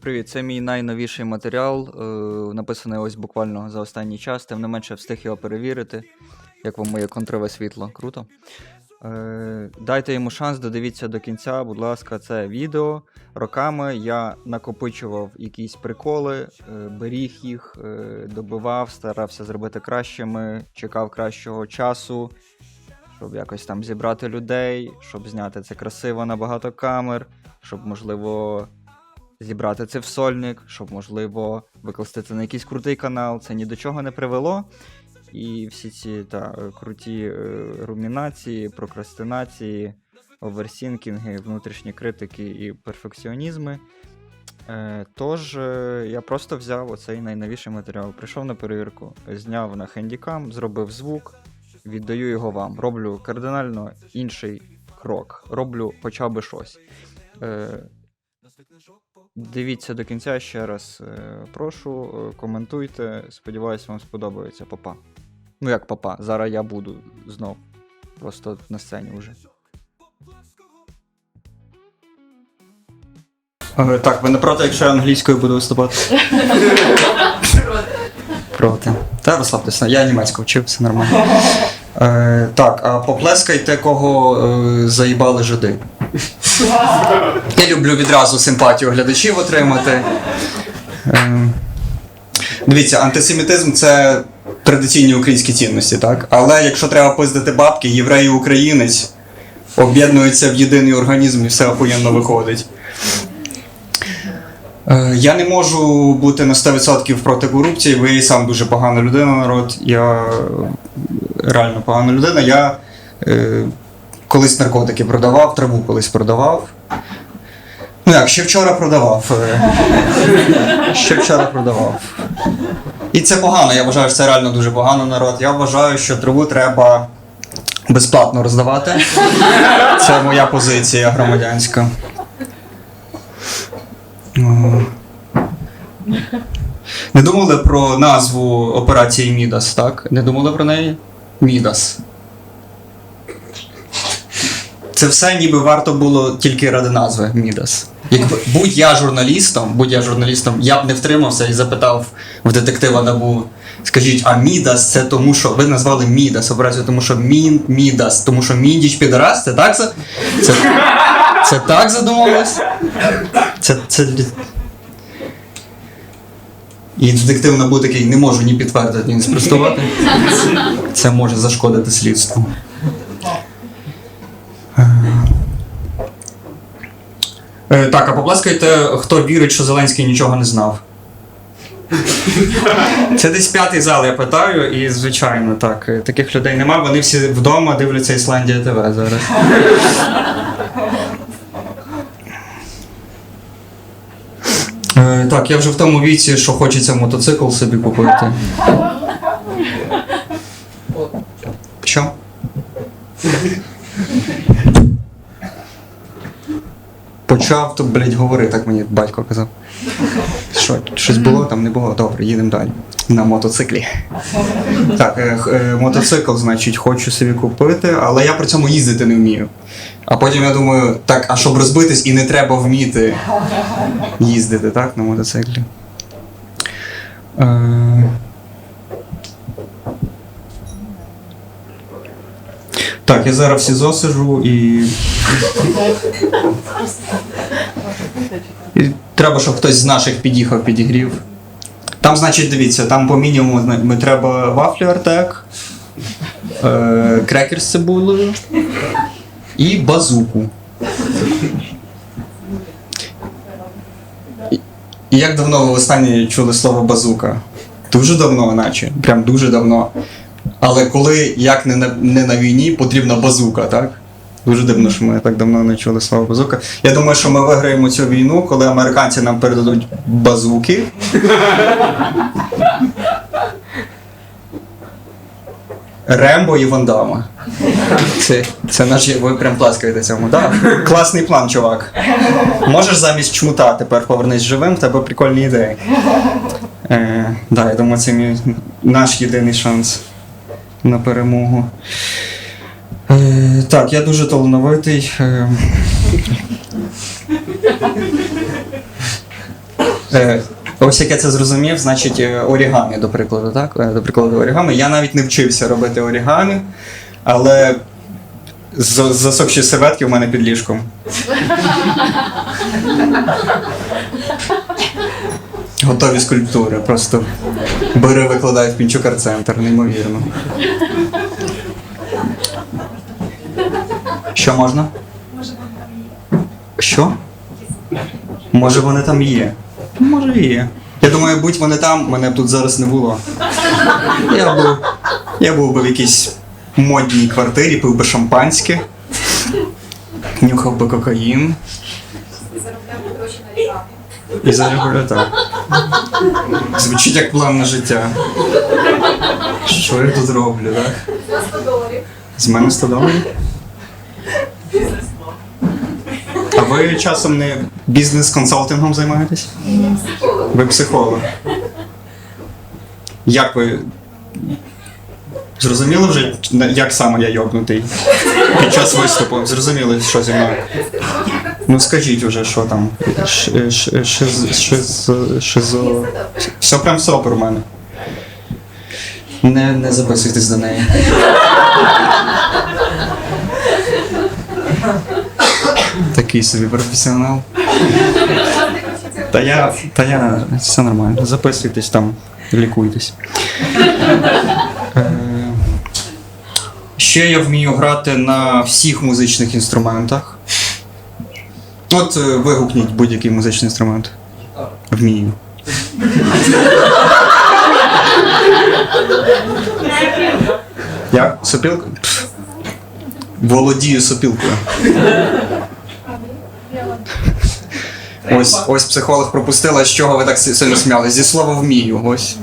Привіт, це мій найновіший матеріал, е, написаний ось буквально за останній час. Тим не менше встиг його перевірити. Як вам моє контрове світло? Круто. Е, дайте йому шанс, додивіться до кінця, будь ласка, це відео. Роками я накопичував якісь приколи, е, беріг їх, добивав, старався зробити кращими, чекав кращого часу, щоб якось там зібрати людей, щоб зняти це красиво на багато камер, щоб, можливо, зібрати це в сольник, щоб, можливо, викласти це на якийсь крутий канал. Це ні до чого не привело. І всі ці та, круті е, румінації, прокрастинації, оверсінкінги, внутрішні критики і перфекціонізми. Е, тож е, я просто взяв оцей найновіший матеріал, прийшов на перевірку, зняв на хендікам, зробив звук, віддаю його вам. Роблю кардинально інший крок, роблю хоча б щось. Е, Дивіться до кінця ще раз. е, Прошу, е, коментуйте. Сподіваюсь, вам сподобається папа. Ну як папа, зараз я буду знов. Просто на сцені вже. Так, ви не проти, якщо я англійською буду виступати? Проти. Та розслабтеся, я німецьку вчив, все нормально. Е, так, а поплескайте, кого е, заїбали жиди. Я люблю відразу симпатію глядачів отримати. Ем, Дивіться, антисемітизм це традиційні українські цінності, так? Але якщо треба пиздити бабки, єврей і українець об'єднуються в єдиний організм і все охуєнно виходить. Е, Я не можу бути на 100% проти корупції, бо я і сам дуже погана людина, народ. Я е, реально погана людина. Я е, колись наркотики продавав, траву колись продавав. Ну як, ще вчора продавав. е. Ще вчора продавав. І це погано, я вважаю, що це реально дуже погано народ. Я вважаю, що траву треба безплатно роздавати. Це моя позиція громадянська. Не думали про назву операції Мідас, так? Не думали про неї? Мідас. Це все ніби варто було тільки ради назви Мідас. Якби будь я журналістом, будь я журналістом, я б не втримався і запитав в детектива Набу. Скажіть, а Мідас це тому, що ви назвали Мідас, операцію, тому що Мін Мідас, тому що Міндіч підарас, це так за- це, це так задумалось? Це, це... І детектив Набу такий не можу ні підтвердити, ні спростувати. Це може зашкодити слідству. Е, так, а поплескайте, хто вірить, що Зеленський нічого не знав. Це десь п'ятий зал, я питаю, і звичайно, так. е, Таких людей нема, вони всі вдома дивляться Ісландія ТВ зараз. Е, так, я вже в тому віці, що хочеться мотоцикл собі купити. Що? Почав тут, блядь, говори, так мені батько казав. Що, щось було, там не було. Добре, їдемо далі. На мотоциклі. Так, е, е, мотоцикл, значить, хочу собі купити, але я при цьому їздити не вмію. А потім я думаю, так, а щоб розбитись і не треба вміти їздити, так, на мотоциклі. Е... Так, я зараз в СІЗО сижу і. І треба, щоб хтось з наших під'їхав, підігрів. Там, значить, дивіться, там по мінімуму ми треба вафлі Артек, е, крекер з цибулею і базуку. Як давно ви останнє чули слово базука? Дуже давно, наче. Прям дуже давно. Але коли, як не на, не на війні, потрібна базука, так? Дуже дивно, що ми так давно не чули слово базука. Я думаю, що ми виграємо цю війну, коли американці нам передадуть базуки. Рембо і Вандама. Це, це наш, ви прям плескаєте цьому. Да? Класний план, чувак. Можеш замість чмута тепер повернись живим, в тебе прикольні ідеї. Е, да, я думаю, це мій, наш єдиний шанс на перемогу. Е, так, я дуже талановитий. Е, Е, ось як я це зрозумів, значить е, орігамі, до прикладу, так? Е, До прикладу, орігамі. Я навіть не вчився робити орігамі, але засохші серветки в мене під ліжком. Готові скульптури, просто бери, викладай в Пінчукар центр, неймовірно. Що можна? Що? Може вони там є? Може і є. Я думаю, будь вони там, мене б тут зараз не було. Я був, я був би в якійсь модній квартирі, пив би шампанське, нюхав би кокаїн заробляти гроші на рекламу. і заробляв так. Звучить як план на життя. Що я тут роблю, так? За 100 доларів. З мене 100 доларів? А ви часом не бізнес-консалтингом займаєтесь? Ви психолог. Як ви. Зрозуміли вже, як саме я йобнутий під час виступу? Зрозуміли, що зі мною? Ну скажіть уже, що там. Ш- ш- Шиз... Шиз... Шизо... Все прям супер у мене. Не, не записуйтесь до неї. Такий собі професіонал. Та я, та я, все нормально. Записуйтесь там, лікуйтесь. Е, Ще я вмію грати на всіх музичних інструментах. От е, вигукніть будь-який музичний інструмент. Вмію. Як? Сопілка? Володію сопілкою. Ось, ось психолог пропустила, з чого ви так сильно сміялись. Зі слова вмію. Ось.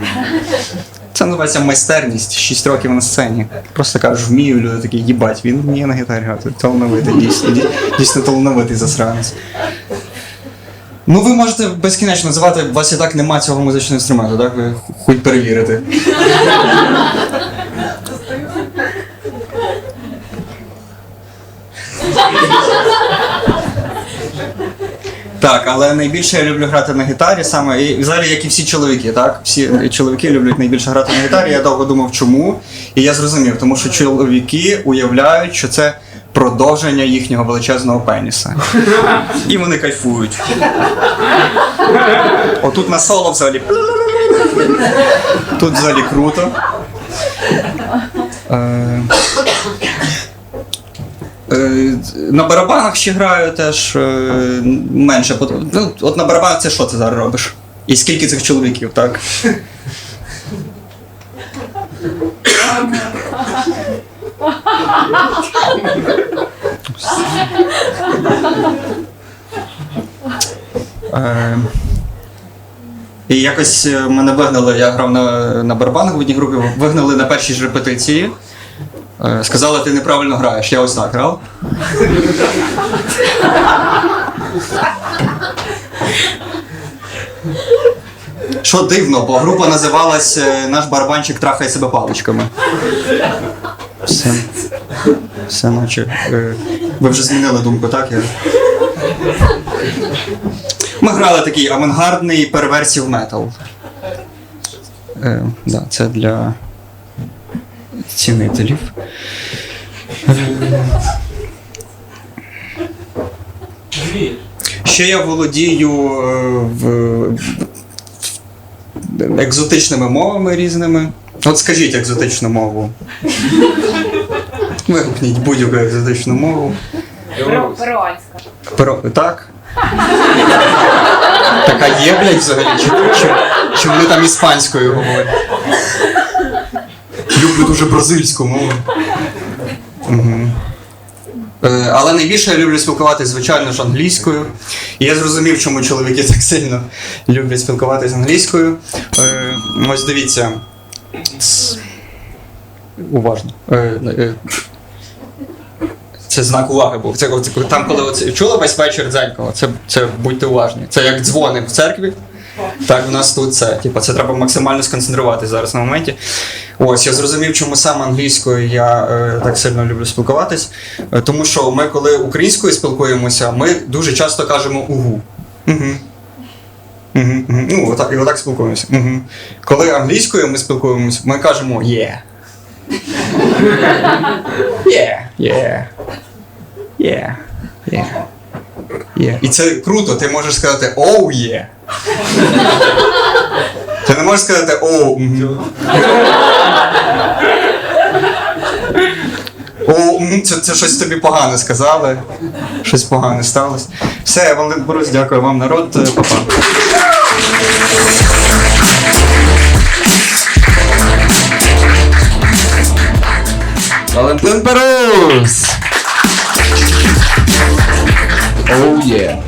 Це називається майстерність. 6 років на сцені. Просто кажеш, вмію, люди такі, їбать, він вміє на гітарі грати. Талановитий, дійсно, дійсно талановитий засранець. Ну, ви можете безкінечно називати, у вас і так нема цього музичного інструменту, так? Ви хоч перевірите. Так, але найбільше я люблю грати на гітарі саме. І взагалі, як і всі чоловіки, так? Всі чоловіки люблять найбільше грати на гітарі. Я довго думав, чому. І я зрозумів, тому що чоловіки уявляють, що це продовження їхнього величезного пеніса. І вони кайфують. Отут на соло взагалі. Тут взагалі круто. Е, На барабанах ще граю теж е, менше. Ну, от на барабанах це що ти зараз робиш? І скільки цих чоловіків, так? Е, І якось мене вигнали, я грав на, на барабанах в одній групі, вигнали на першій ж репетиції. Е, Сказали, ти неправильно граєш. Я ось так грав. Що дивно, бо група називалась е, Наш барабанчик трахає себе паличками. Все. Все наче. е, Ви вже змінили думку, так? Я... Ми грали такий авангардний перверсів метал. Е, да, це для цінителів. Ще я володію е, в- екзотичними мовами різними. От скажіть екзотичну мову. Вигукніть будь-яку екзотичну мову. Перу- Перуанська. Про... Так? Така є, блядь, взагалі? Чи, чи, чи вони там іспанською говорять? Люблю дуже бразильську мову. Е, але найбільше я люблю спілкуватися, звичайно ж, англійською. І я зрозумів, чому чоловіки так сильно люблять спілкуватися англійською. Е, ось дивіться. Уважно. Е, це знак уваги був. Це, це там, коли оце, чули весь вечір дзенького, це, це будьте уважні. Це як дзвони в церкві. Так, в нас тут це. Типу, це треба максимально сконцентруватися зараз на моменті. Ось, я зрозумів, чому саме англійською я е, так сильно люблю спілкуватись. Е, тому що ми, коли українською спілкуємося, ми дуже часто кажемо угу. Угу. Угу, угу. Ну, отак, і отак спілкуємося. Угу. Коли англійською ми спілкуємося, ми кажемо yeah. Yeah, yeah. Yeah. Yeah. Yeah. І це круто, ти можеш сказати oh yeah. Ти не можеш сказати о. мгм». О, мгм, це, це щось тобі погане сказали. Щось погане сталося. Все, Валентин Борис, дякую вам, народ, па-па. Валентин Перус! Oh yeah.